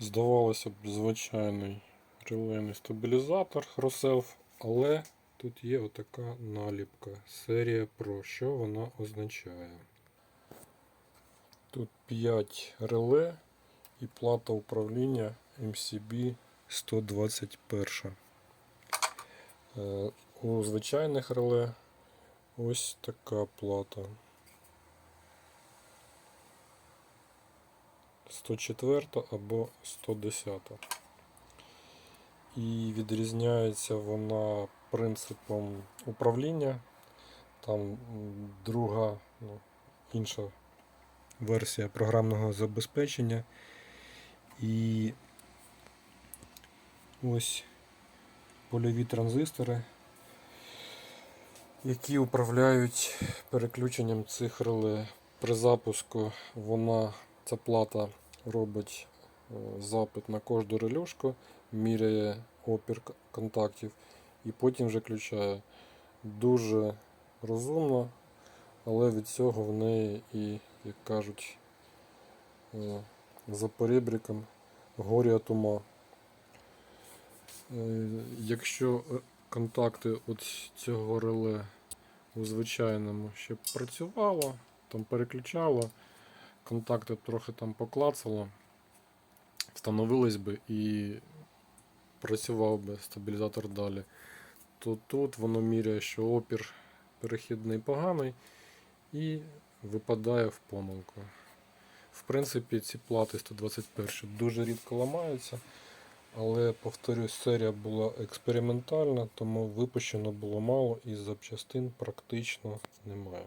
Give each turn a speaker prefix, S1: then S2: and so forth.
S1: Здавалося б, звичайний релейний стабілізатор Roself, але тут є отака наліпка. Серія Pro. Що вона означає? Тут 5 реле і плата управління MCB 121. Е, У звичайних реле ось така плата. 104 або 110. І відрізняється вона принципом управління. Там друга, ну, інша версія програмного забезпечення. І ось польові транзистори, які управляють переключенням цих реле. При запуску вона, ця плата робить е, запит на кожну релюшку, міряє опір контактів і потім вже включає. Дуже розумно, але від цього в неї і, як кажуть, е, за порібриком горі от ума. Е, Якщо контакти от цього реле у звичайному ще працювало, там переключало, контакти трохи там поклацало, встановились би і працював би стабілізатор далі, то тут воно міряє, що опір перехідний поганий і випадає в помилку. В принципі, ці плати 121 дуже рідко ламаються, але повторюсь, серія була експериментальна, тому випущено було мало і запчастин практично немає.